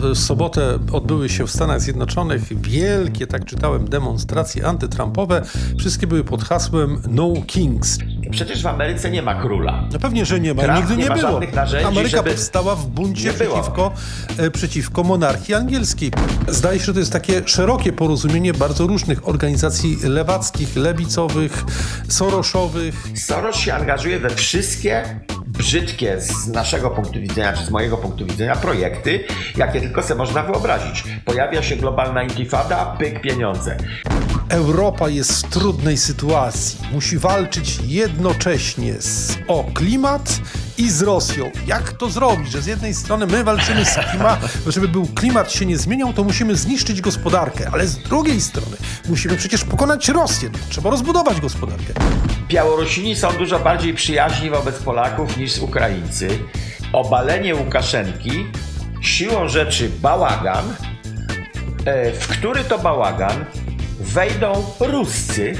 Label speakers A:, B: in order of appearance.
A: w sobotę odbyły się w Stanach Zjednoczonych wielkie, tak czytałem, demonstracje antytrumpowe. Wszystkie były pod hasłem No Kings.
B: Przecież w Ameryce nie ma króla.
A: No pewnie, że nie ma.
B: Trump
A: Nigdy
B: nie
A: nie, było.
B: narzędzi,
A: Ameryka
B: żeby-
A: powstała w buncie przeciwko, e, przeciwko monarchii angielskiej. Zdaje się, że to jest takie szerokie porozumienie bardzo różnych organizacji lewackich, lewicowych, soroszowych.
B: Soros się angażuje we wszystkie brzydkie z naszego punktu widzenia, czy z mojego punktu widzenia projekty, jakie tylko sobie można wyobrazić. Pojawia się globalna intifada, pyk pieniądze.
A: Europa jest w trudnej sytuacji. Musi walczyć jednocześnie z, o klimat i z Rosją. Jak to zrobić? Że z jednej strony my walczymy z klimatem, żeby był klimat się nie zmieniał, to musimy zniszczyć gospodarkę, ale z drugiej strony musimy przecież pokonać Rosję. Trzeba rozbudować gospodarkę.
B: Białorusini są dużo bardziej przyjaźni wobec Polaków niż Ukraińcy. Obalenie Łukaszenki siłą rzeczy bałagan, e, w który to bałagan wejdą Ruscy,